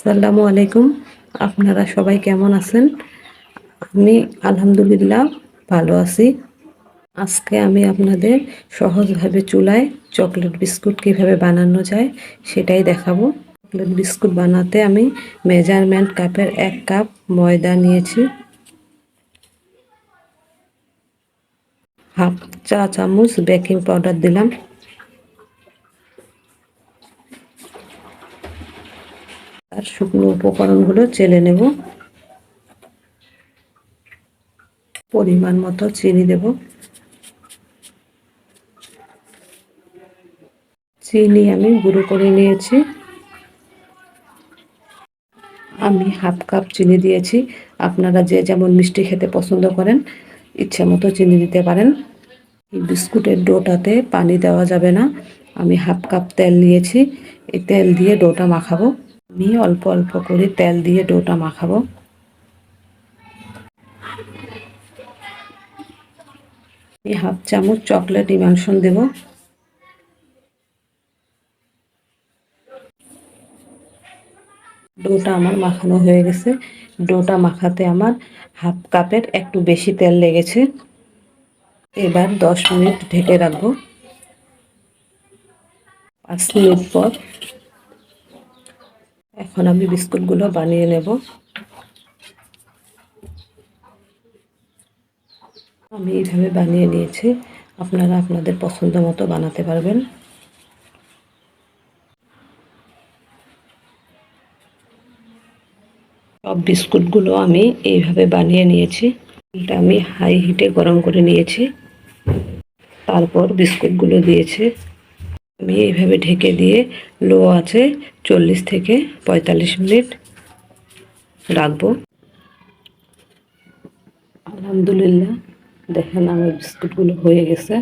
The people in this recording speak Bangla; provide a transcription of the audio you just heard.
আসসালামু আলাইকুম। আপনারা সবাই কেমন আছেন? আমি আলহামদুলিল্লাহ ভালো আছি। আজকে আমি আপনাদের সহজভাবে চুলায় চকলেট বিস্কুট কীভাবে বানানো যায় সেটাই দেখাবো। চকলেট বিস্কুট বানাতে আমি মেজারমেন্ট কাপের এক কাপ ময়দা নিয়েছি। হাফ চা চামচ বেকিং পাউডার দিলাম। আর শুকনো উপকরণগুলো চেলে নেব। পরিমাণ মতো চিনি দেব। চিনি আমি গুঁড়ো করে নিয়েছি। আমি হাফ কাপ চিনি দিয়েছি। আপনারা যে যেমন মিষ্টি খেতে পছন্দ করেন, ইচ্ছে মতো চিনি দিতে পারেন। বিস্কুটের ডোটাতে পানি দেওয়া যাবে না। আমি হাফ কাপ তেল নিয়েছি। এই তেল দিয়ে ডোটা মাখাবো। আমি অল্প অল্প করে তেল দিয়ে ডোটা মাখাবো। আমি হাফ চামচ চকলেট ইমানশন দেব। ডোটা আমার মাখানো হয়ে গেছে। ডোটা মাখাতে আমার হাফ কাপের একটু বেশি তেল লেগেছে। এবার দশ মিনিট ঢেকে রাখব। পাঁচ মিনিট পর এখন আমি বিস্কুটগুলো বানিয়ে নেব। আমি এইভাবে বানিয়ে নিয়েছি। আপনারা আপনাদের পছন্দ মতো বানাতে পারবেন। সব বিস্কুটগুলো আমি এইভাবে বানিয়ে নিয়েছি। এটা আমি হাই হিটে গরম করে নিয়েছি। তারপর বিস্কুটগুলো দিয়েছে। আমি এইভাবে ঢেকে দিয়ে লো আছে চল্লিশ থেকে পঁয়তাল্লিশ মিনিট রাখব। আলহামদুলিল্লাহ, দেখেন আমার বিস্কুটগুলো হয়ে গেছে।